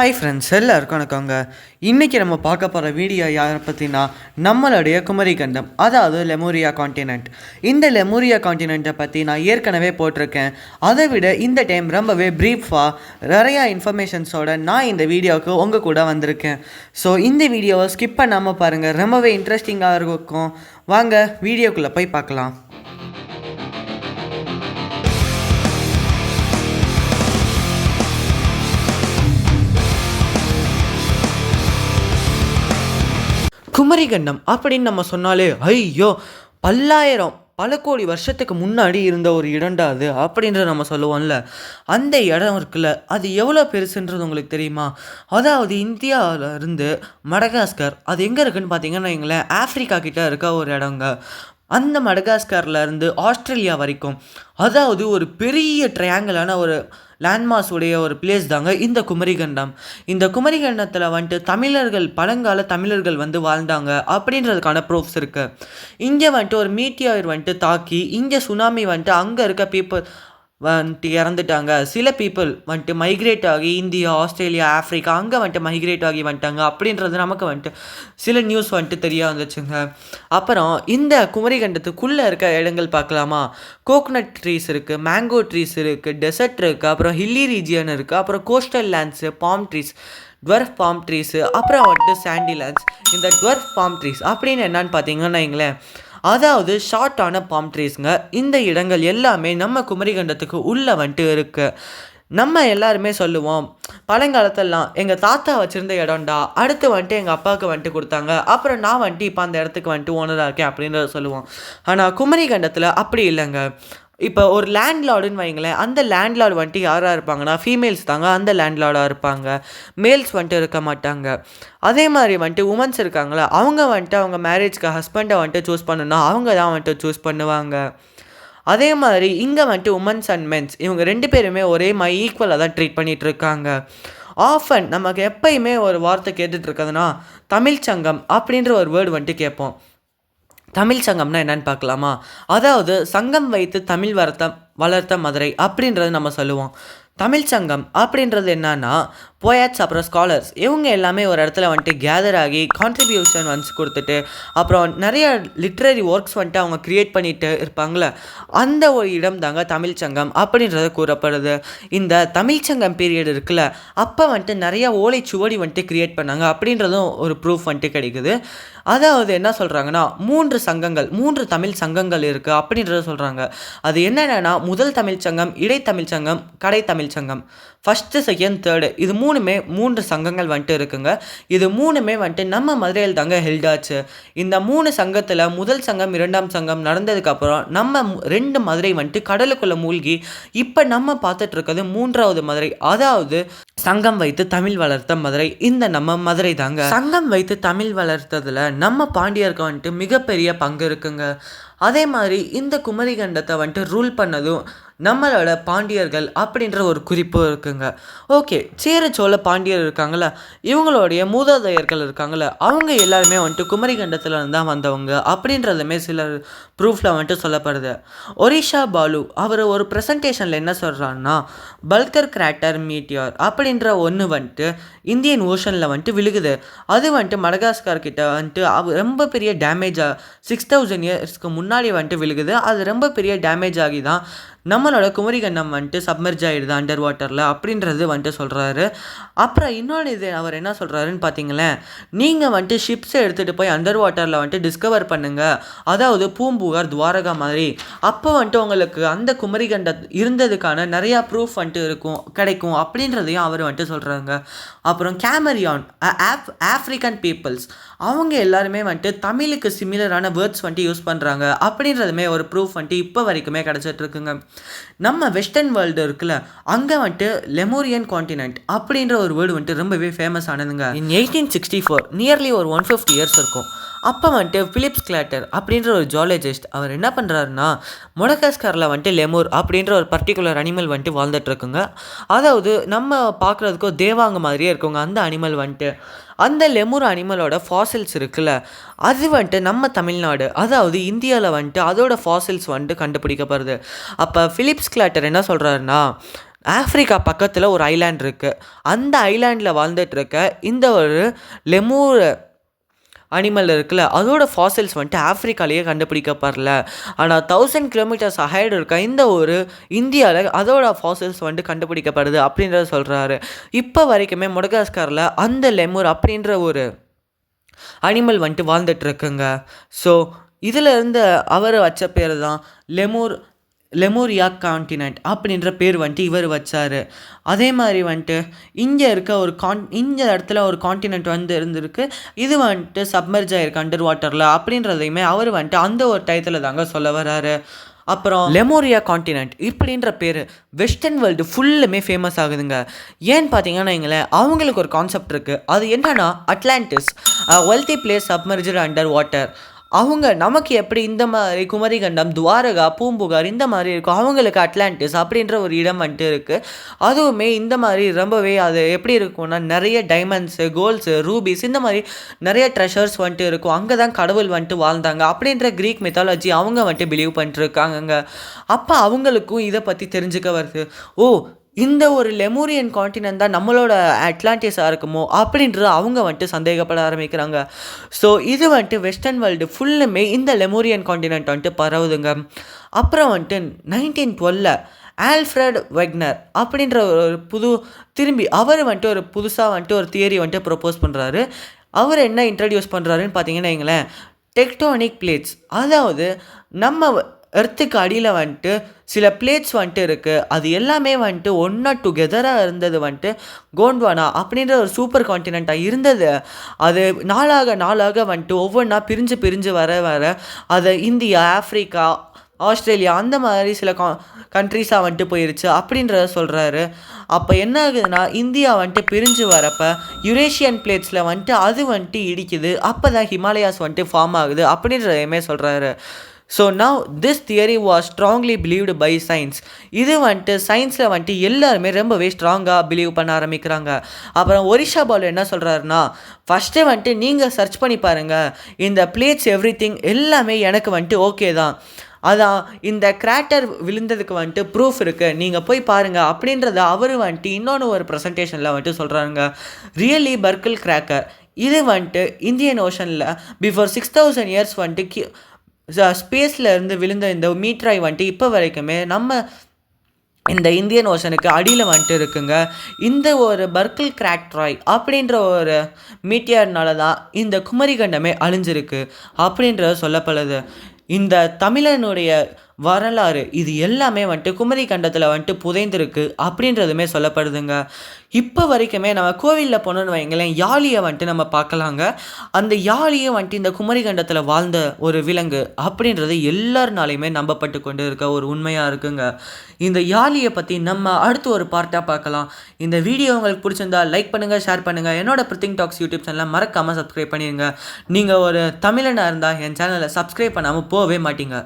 Hi friends எல்லாருக்கும் வணக்கங்க இன்றைக்கி நம்ம பார்க்க போகிற வீடியோ யாரை பற்றினா நம்மளுடைய குமரி கண்டம் அதாவது லெமோரியா காண்டினென்ட் இந்த லெமோரியா காண்டினென்ட்டை பற்றி நான் ஏற்கனவே போட்டிருக்கேன். அதை விட இந்த டைம் ரொம்பவே ப்ரீஃபாக நிறையா இன்ஃபர்மேஷன்ஸோட நான் இந்த வீடியோவுக்கு உங்கள் கூட வந்திருக்கேன். ஸோ இந்த வீடியோவை ஸ்கிப் பண்ணாமல் பாருங்கள் ரொம்பவே இன்ட்ரெஸ்டிங்காக இருக்கும். வாங்க வீடியோக்குள்ளே போய் பார்க்கலாம். குமரிகண்டம் அப்படின்னு நம்ம சொன்னாலே ஐயோ பல்லாயிரம் பல கோடி வருஷத்துக்கு முன்னாடி இருந்த ஒரு இடம்டா அது அப்படின்ற நம்ம சொல்லுவோம்ல. அந்த இடம் இருக்குல்ல அது எவ்வளோ பெருசுன்றது உங்களுக்கு தெரியுமா? அதாவது இந்தியாவில் இருந்து மடகாஸ்கர் அது எங்கே இருக்குன்னு பார்த்தீங்கன்னா எங்களேன் ஆஃப்ரிக்கா கிட்டே இருக்க ஒரு இடங்க. அந்த மடகாஸ்கர்லேருந்து ஆஸ்திரேலியா வரைக்கும். அதாவது ஒரு பெரிய ட்ரையாங்கிளான ஒரு லேண்ட்மார்க்ஸ் உடைய ஒரு பிளேஸ் தாங்க இந்த குமரிகண்டம். இந்த குமரிகண்டத்தில் வந்துட்டு தமிழர்கள் பழங்கால தமிழர்கள் வந்து வாழ்ந்தாங்க அப்படின்றதுக்கான ப்ரூஃப்ஸ் இருக்குது இங்கே வந்துட்டு ஒரு மீட்டியாயர் வந்துட்டு தாக்கி இங்கே சுனாமி வந்துட்டு அங்கே இருக்க பீப்புள் வந்துட்டு இறந்துட்டாங்க. சில பீப்புள் வந்துட்டு மைக்ரேட் ஆகி இந்தியா ஆஸ்திரேலியா ஆஃப்ரிக்கா அங்கே வந்துட்டு மைக்ரேட் ஆகி வந்துட்டாங்க அப்படின்றது நமக்கு வந்துட்டு சில நியூஸ் வந்துட்டு தெரிய வந்துச்சுங்க. அப்புறம் இந்த குமரிகண்டத்துக்குள்ளே இருக்க இடங்கள் பார்க்கலாமா? கோக்னட் ட்ரீஸ் இருக்குது மேங்கோ ட்ரீஸ் இருக்குது டெசர்ட் இருக்குது அப்புறம் ஹில்லி ரீஜியன் இருக்குது அப்புறம் coastal lands palm trees dwarf palm trees அப்புறம் வந்துட்டு சாண்டி லேண்ட்ஸ் இந்த டுவர்ஃப் பாம் ட்ரீஸ் அப்படின்னு என்னன்னு பார்த்தீங்கன்னா வைங்களேன் அதாவது ஷார்ட்டான பாம் ட்ரீஸ்ங்க இந்த இடங்கள் எல்லாமே நம்ம குமரிகண்டத்துக்கு உள்ளே வந்துட்டு இருக்குது நம்ம எல்லாருமே சொல்லுவோம் பழங்காலத்தெல்லாம் எங்கள் தாத்தா வச்சுருந்த இடம்டா அடுத்து வந்துட்டு எங்கள் அப்பாவுக்கு வந்துட்டு கொடுத்தாங்க அப்புறம் நான் வந்துட்டு இப்போ அந்த இடத்துக்கு வந்துட்டு ஓனராக இருக்கேன் அப்படின்றத சொல்லுவோம். ஆனால் குமரிகண்டத்தில் அப்படி இல்லைங்க. இப்போ ஒரு லேண்ட்லார்டுன்னு வைங்களேன் அந்த லேண்ட்லார்டு வந்துட்டு யாராக இருப்பாங்கன்னா ஃபீமேல்ஸ் தாங்க அந்த லேண்ட்லார்டாக இருப்பாங்க. மேல்ஸ் வந்துட்டு இருக்க மாட்டாங்க. அதே மாதிரி வந்துட்டு உமன்ஸ் இருக்காங்களா அவங்க வந்துட்டு அவங்க மேரேஜ்க்கு ஹஸ்பண்டை வந்துட்டு சூஸ் பண்ணணும்னா அவங்க தான் வந்துட்டு சூஸ் பண்ணுவாங்க. அதே மாதிரி இங்கே வந்துட்டு உமன்ஸ் அண்ட் மென்ஸ் இவங்க ரெண்டு பேருமே ஒரே மாதிரி ஈக்குவலாக தான் ட்ரீட் பண்ணிகிட்டு இருக்காங்க. ஆஃபன் நமக்கு எப்பயுமே ஒரு வார்த்தை கேட்டுட்ருக்கதுன்னா தமிழ் சங்கம் அப்படின்ற ஒரு வேர்டு வந்துட்டு கேட்போம். தமிழ் சங்கம்னா என்னன்னு பார்க்கலாமா? அதாவது சங்கம் வைத்து தமிழ் வளர்த்த வளர்த்த மதுரை அப்படின்றத நம்ம சொல்லுவோம். தமிழ் சங்கம் அப்படின்றது என்னன்னா போயாட்ஸ் அப்புறம் ஸ்காலர்ஸ் இவங்க எல்லாமே ஒரு இடத்துல வந்துட்டு கேதர் ஆகி கான்ட்ரிபியூஷன் வந்து கொடுத்துட்டு அப்புறம் நிறைய லிட்ரரி ஒர்க்ஸ் வந்துட்டு அவங்க க்ரியேட் பண்ணிட்டு இருப்பாங்களே அந்த ஒரு இடம் தாங்க தமிழ் சங்கம் அப்படின்றது கூறப்படுது. இந்த தமிழ் சங்கம் பீரியட் இருக்குல்ல அப்போ வந்துட்டு நிறைய ஓலை சுவடி வந்துட்டு க்ரியேட் பண்ணாங்க அப்படின்றதும் ஒரு ப்ரூஃப் வந்துட்டு கிடைக்குது. அதாவது என்ன சொல்கிறாங்கன்னா மூன்று சங்கங்கள் மூன்று தமிழ் சங்கங்கள் இருக்குது அப்படின்றத சொல்கிறாங்க அது என்னென்னா முதல் தமிழ் சங்கம் இடைத்தமிழ் சங்கம் கடை தமிழ் சங்கம். ஃபஸ்ட்டு செகண்ட் தேர்டு இது மூணு மூணுமே மூன்று சங்கங்கள் வந்துட்டு இருக்குங்க. இது மூணுமே வந்துட்டு நம்ம மதுரையில் தாங்க ஹெல்டாச்சு இந்த மூணு சங்கத்தில் முதல் சங்கம் இரண்டாம் சங்கம் நடந்ததுக்கப்புறம் நம்ம ரெண்டு மதுரை வந்துட்டு கடலுக்குள்ளே மூழ்கி இப்போ நம்ம பார்த்துட்டு இருக்கிறது மூன்றாவது மதுரை. அதாவது சங்கம் வைத்து தமிழ் வளர்த்த மதுரை. இந்த நம்ம மதுரை தாங்க. சங்கம் வைத்து தமிழ் வளர்த்ததில் நம்ம பாண்டியருக்கு வந்துட்டு மிகப்பெரிய பங்கு இருக்குங்க. அதே மாதிரி இந்த குமரிகண்டத்தை வந்துட்டு ரூல் பண்ணதும் நம்மளோட பாண்டியர்கள் அப்படின்ற ஒரு குறிப்பு இருக்குங்க. ஓகே சேர சோழ பாண்டியர் இருக்காங்கள இவங்களுடைய மூதாதையர்கள் இருக்காங்கள அவங்க எல்லாருமே வந்துட்டு குமரிகண்டத்தில் தான் வந்தவங்க அப்படின்றதுமே சில ப்ரூஃபில் வந்துட்டு சொல்லப்படுது. ஒரிஷா பாலு அவர் ஒரு ப்ரெசன்டேஷனில் என்ன சொல்கிறாருன்னா பல்கர் கிராட்டர் மீட்டியார் அப்படின்ற ஒன்று வந்துட்டு இந்தியன் ஓஷனில் வந்துட்டு விழுகுது. அது வந்துட்டு மடகாஸ்கர் கிட்ட வந்துட்டு ரொம்ப பெரிய டேமேஜாக சிக்ஸ் தௌசண்ட் இயர்ஸ்க்கு முன்னாடி வந்துட்டு விழுகுது. அது ரொம்ப பெரிய டேமேஜ் ஆகி தான் நம்மளோட குமரிகண்டம் வந்துட்டு சப்மர்ஜ் ஆகிடுது அண்டர் வாட்டரில் அப்படின்றது வந்துட்டு சொல்கிறாரு அப்புறம் இன்னொன்று இது அவர் என்ன சொல்கிறாருன்னு பார்த்தீங்களேன் நீங்கள் வந்துட்டு ஷிப்ஸை எடுத்துகிட்டு போய் அண்டர் வாட்டரில் வந்துட்டு டிஸ்கவர் பண்ணுங்கள் அதாவது பூம்புகார் துவாரகா மாதிரி. அப்போ வந்துட்டு உங்களுக்கு அந்த குமரிகண்ட இருந்ததுக்கான நிறையா ப்ரூஃப் வந்துட்டு இருக்கும் கிடைக்கும் அப்படின்றதையும் அவர் வந்துட்டு சொல்கிறாங்க அப்புறம் கேமரியான் ஆஃப் ஆஃப்ரிக்கன் பீப்புள்ஸ் அவங்க எல்லாருமே வந்துட்டு தமிழுக்கு சிமிலரான வேர்ட்ஸ் வந்துட்டு யூஸ் பண்ணுறாங்க அப்படின்றதுமே ஒரு ப்ரூஃப் வந்துட்டு இப்போ வரைக்குமே கிடச்சிட்ருக்குங்க நம்ம வெஸ்டர்ன் வேர்ல்டு இருக்குல்ல அங்கே வந்துட்டு லெமோரியன் காண்டினென்ட் அப்படின்ற ஒரு வேர்டு வந்துட்டு ரொம்பவே famous ஆனதுங்க. In eighteen sixty four nearly ஒரு ஒன் ஃபிஃப்டி இயர்ஸ் இருக்கும். அப்போ வந்துட்டு ஃபிலிப்ஸ் கிளாட்டர் அப்படின்ற ஒரு ஜாலஜிஸ்ட் அவர் என்ன பண்ணுறாருன்னா மொடகாஸ்கரில் வந்துட்டு லெமூர் அப்படின்ற ஒரு பர்டிகுலர் அனிமல் வந்துட்டு வாழ்ந்துட்டுருக்குங்க. அதாவது நம்ம பார்க்குறதுக்கோ தேவாங்க மாதிரியே இருக்குங்க அந்த அனிமல் வந்துட்டு. அந்த லெமூர் அனிமலோட ஃபாசில்ஸ் இருக்குல்ல அது வந்துட்டு நம்ம தமிழ்நாடு அதாவது இந்தியாவில் வந்துட்டு அதோட ஃபாசில்ஸ் வந்துட்டு கண்டுபிடிக்கப்படுது. அப்போ ஃபிலிப்ஸ் கிளாட்டர் என்ன சொல்கிறாருன்னா ஆஃப்ரிக்கா பக்கத்தில் ஒரு ஐலாண்ட் இருக்குது அந்த ஐலாண்டில் வாழ்ந்துட்டுருக்க இந்த ஒரு லெமூர் அனிமல் இருக்குல்ல அதோட ஃபாசில்ஸ் வந்துட்டு ஆஃப்ரிக்காலேயே கண்டுபிடிக்கப்படல. ஆனால் தௌசண்ட் கிலோமீட்டர்ஸ் அஹைடு இருக்க இந்த ஒரு இந்தியாவில் அதோட ஃபாசில்ஸ் வந்துட்டு கண்டுபிடிக்கப்படுது அப்படின்றத சொல்கிறாரு இப்போ வரைக்குமே முடகாஸ்காரில் அந்த லெமூர் அப்படின்ற ஒரு அனிமல் வந்துட்டு வாழ்ந்துட்டுருக்குங்க ஸோ இதில் இருந்து அவர் வச்ச பேர் தான் லெமூர் லெமோரியா கான்டினென்ட் அப்படின்ற பேர் வந்துட்டு இவர் வச்சார். அதே மாதிரி வந்துட்டு இங்கே இருக்க ஒரு கான் இந்த இடத்துல ஒரு கான்டினென்ட் வந்து இருந்திருக்கு. இது வந்துட்டு சப்மர்ஜ் ஆயிருக்கு அண்டர் வாட்டரில் அப்படின்றதையுமே அவர் வந்துட்டு அந்த ஒரு டயத்தில் தாங்க சொல்ல வராரு. அப்புறம் லெமோரியா காண்டினென்ட் இப்படின்ற பேர் வெஸ்டர்ன் வேர்ல்டு ஃபுல்லுமே ஃபேமஸ் ஆகுதுங்க. ஏன்னு பார்த்தீங்கன்னா எங்களேன் அவங்களுக்கு ஒரு கான்செப்ட் இருக்குது அது என்னன்னா Atlantis wealthy place submerged under water அவங்க நமக்கு எப்படி இந்த மாதிரி குமரிகண்டம் துவாரகா பூம்புகார் இந்த மாதிரி இருக்கும். அவங்களுக்கு அட்லாண்டிஸ் அப்படின்ற ஒரு இடம் வந்துட்டு இருக்குது அதுவுமே இந்த மாதிரி ரொம்பவே அது எப்படி இருக்கும்னா நிறைய டைமண்ட்ஸு கோல்ஸு ரூபீஸ் இந்த மாதிரி நிறைய ட்ரெஷர்ஸ் வந்துட்டு இருக்கும். அங்கே தான் கடவுள் வந்துட்டு வாழ்ந்தாங்க. அப்படின்ற க்ரீக் மித்தாலஜி அவங்க வந்துட்டு பிலீவ் பண்ணிட்டுருக்காங்கங்க அப்போ அவங்களுக்கும் இதை பற்றி தெரிஞ்சுக்க வருது. ஓ இந்த ஒரு லெமூரியன் காண்டினென்ட் தான் நம்மளோட அட்லாண்டிஸாக இருக்குமோ அப்படின்றது அவங்க வந்துட்டு சந்தேகப்பட ஆரம்பிக்கிறாங்க. ஸோ இது வந்துட்டு வெஸ்டர்ன் வேர்ல்டு ஃபுல்லுமே இந்த லெமூரியன் காண்டினென்ட் வந்துட்டு பரவுதுங்க. அப்புறம் வந்துட்டு நைன்டீன் டுவெல்ல ஆல்ஃப்ரட் வெக்னர் அப்படின்ற ஒரு புது திரும்பி அவர் வந்துட்டு ஒரு புதுசாக வந்துட்டு ஒரு தியரி வந்துட்டு ப்ரொப்போஸ் பண்ணுறாரு அவர் என்ன இன்ட்ரடியூஸ் பண்ணுறாருன்னு பார்த்தீங்கன்னா எங்களேன் டெக்டோனிக் பிளேட்ஸ் அதாவது நம்ம எர்த்துக்கு அடியில் வந்துட்டு சில பிளேட்ஸ் வந்துட்டு இருக்குது அது எல்லாமே வந்துட்டு ஒன்றா டுகெதராக இருந்தது வந்துட்டு கோண்ட்வானா அப்படின்ற ஒரு சூப்பர் கான்டினெண்ட்டாக இருந்தது. அது நாளாக நாளாக வந்துட்டு ஒவ்வொன்றா பிரிஞ்சு பிரிஞ்சு வர வர அதை இந்தியா ஆஃப்ரிக்கா ஆஸ்திரேலியா அந்த மாதிரி சில கா கண்ட்ரீஸாக வந்துட்டு போயிருச்சு அப்படின்றத சொல்கிறாரு அப்போ என்ன ஆகுதுன்னா இந்தியா வந்துட்டு பிரிஞ்சு வரப்போ யுரேஷியன் பிளேட்ஸில் வந்துட்டு அது வந்துட்டு இடிக்குது. அப்போ தான் ஹிமாலயாஸ் வந்துட்டு ஃபார்ம் ஆகுது அப்படின்றதையுமே சொல்கிறாரு so now this theory was strongly believed by science இது வந்துட்டு சயின்ஸில் வந்துட்டு எல்லாருமே ரொம்பவே ஸ்ட்ராங்காக பிலீவ் பண்ண ஆரம்பிக்கிறாங்க. அப்புறம் ஒரிஷா பால் என்ன சொல்கிறாருன்னா ஃபஸ்ட்டு வந்துட்டு நீங்கள் சர்ச் பண்ணி பாருங்கள் இந்த பிளேட்ஸ் எவ்ரி திங் எல்லாமே எனக்கு வந்துட்டு ஓகே தான். அதான் இந்த கிராட்டர் விழுந்ததுக்கு வந்துட்டு ப்ரூஃப் இருக்குது நீங்கள் போய் பாருங்கள் அப்படின்றத அவர் வந்துட்டு இன்னொன்று ஒரு ப்ரெசன்டேஷனில் வந்துட்டு சொல்கிறாங்க ரியலி பர்க்கிள் கிராக்கர் இது வந்துட்டு இந்தியன் ஓஷனில் பிஃபோர் சிக்ஸ் தௌசண்ட் இயர்ஸ் வந்துட்டு ஸ்பேஸில் இருந்து விழுந்த இந்த மீட்ராய் வந்துட்டு இப்போ வரைக்குமே நம்ம இந்த இந்தியன் ஓஷனுக்கு அடியில் வந்துட்டு இருக்குங்க. இந்த ஒரு பர்க்கிள் கிராக்ட்ராய் அப்படின்ற ஒரு மீட்டியர்னால தான் இந்த குமரிகண்டமே அழிஞ்சிருக்கு அப்படின்றத சொல்லப்படுது. இந்த தமிழனுடைய வரலாறு இது எல்லாமே வந்துட்டு குமரி கண்டத்தில் வந்துட்டு புதைந்திருக்கு அப்படின்றதுமே சொல்லப்படுதுங்க. இப்போ வரைக்குமே நம்ம கோவிலில் போனோன்னு வைங்களேன் யாழியை வந்துட்டு நம்ம பார்க்கலாங்க. அந்த யாழியை வந்துட்டு இந்த குமரி கண்டத்தில் வாழ்ந்த ஒரு விலங்கு அப்படின்றது எல்லாருனாலையுமே நம்பப்பட்டு கொண்டு இருக்க ஒரு உண்மையாக இருக்குங்க. இந்த யாழியை பற்றி நம்ம அடுத்து ஒரு பார்ட்டாக பார்க்கலாம். இந்த வீடியோ உங்களுக்கு பிடிச்சிருந்தா லைக் பண்ணுங்கள் ஷேர் பண்ணுங்கள் என்னோட பிரித்திங் டாக்ஸ் யூடியூப் சேனலில் மறக்காமல் சப்ஸ்கிரைப் பண்ணிடுங்க நீங்கள் ஒரு தமிழனாக இருந்தால் என் சேனலை சப்ஸ்கிரைப் பண்ணாமல் போகவே மாட்டீங்க.